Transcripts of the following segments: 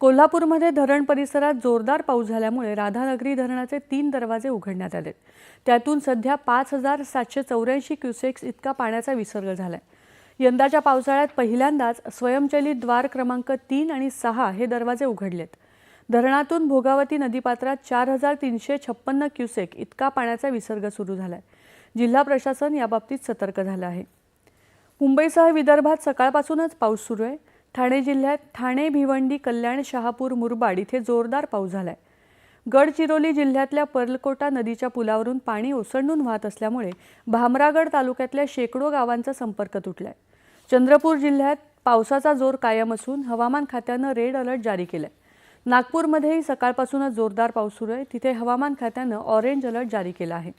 कोल्हापूरमध्ये धरण परिसरात जोरदार पाऊस झाल्यामुळे राधानगरी धरणाचे तीन दरवाजे उघडण्यात आले त्यातून सध्या पाच हजार सातशे चौऱ्याऐंशी क्युसेक्स इतका पाण्याचा विसर्ग झाला आहे यंदाच्या पावसाळ्यात पहिल्यांदाच स्वयंचलित द्वार क्रमांक तीन आणि सहा हे दरवाजे उघडलेत. धरणातून भोगावती नदीपात्रात चार हजार तीनशे छप्पन्न क्युसेक इतका पाण्याचा विसर्ग सुरू झाला आहे जिल्हा प्रशासन याबाबतीत सतर्क झालं आहे. मुंबईसह विदर्भात सकाळपासूनच पाऊस सुरू आहे. ठाणे जिल्ह्यात ठाणे भिवंडी कल्याण शहापूर मुरबाड इथे जोरदार पाऊस झाला आहे गडचिरोली जिल्ह्यातल्या पर्लकोटा नदीच्या पुलावरून पाणी ओसंडून वाहत असल्यामुळे भामरागड तालुक्यातल्या शेकडो गावांचा संपर्क तुटलाय. चंद्रपूर जिल्ह्यात पावसाचा जोर कायम असून हवामान खात्यानं रेड अलर्ट जारी केलाय. नागपूरमध्येही सकाळपासूनच जोरदार पाऊस सुरू आहे. तिथे हवामान खात्यानं ऑरेंज अलर्ट जारी केला आहे.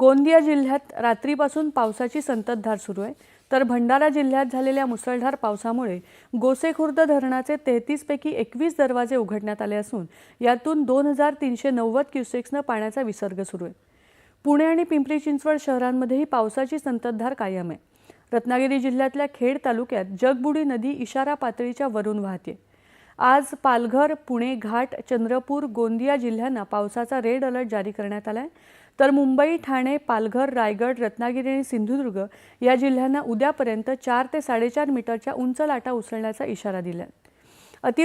गोंदिया जिल्ह्यात रात्रीपासून पावसाची संततधार सुरू आहे. तर भंडारा जिल्ह्यात झालेल्या मुसळधार पावसामुळे गोसेखुर्द धरणाचे तेहतीसपैकी एकवीस दरवाजे उघडण्यात आले असून यातून दोन हजार तीनशे नव्वद क्युसेक्सनं पाण्याचा विसर्ग सुरू आहे. पुणे आणि पिंपरी चिंचवड शहरांमध्येही पावसाची संततधार कायम आहे. रत्नागिरी जिल्ह्यातल्या खेड तालुक्यात जगबुडी नदी इशारा पातळीच्या वरून वाहते आज पालघर पुणे घाट चंद्रपूर गोंदिया जिल्ह्यांना पावसाचा रेड अलर्ट जारी करण्यात आला आहे तर मुंबई ठाणे पालघर रायगड रत्नागिरी आणि सिंधुदुर्ग या जिल्ह्यांना उद्यापर्यंत चार ते साडेचार मीटरच्या उंच लाटा उसळण्याचा इशारा दिला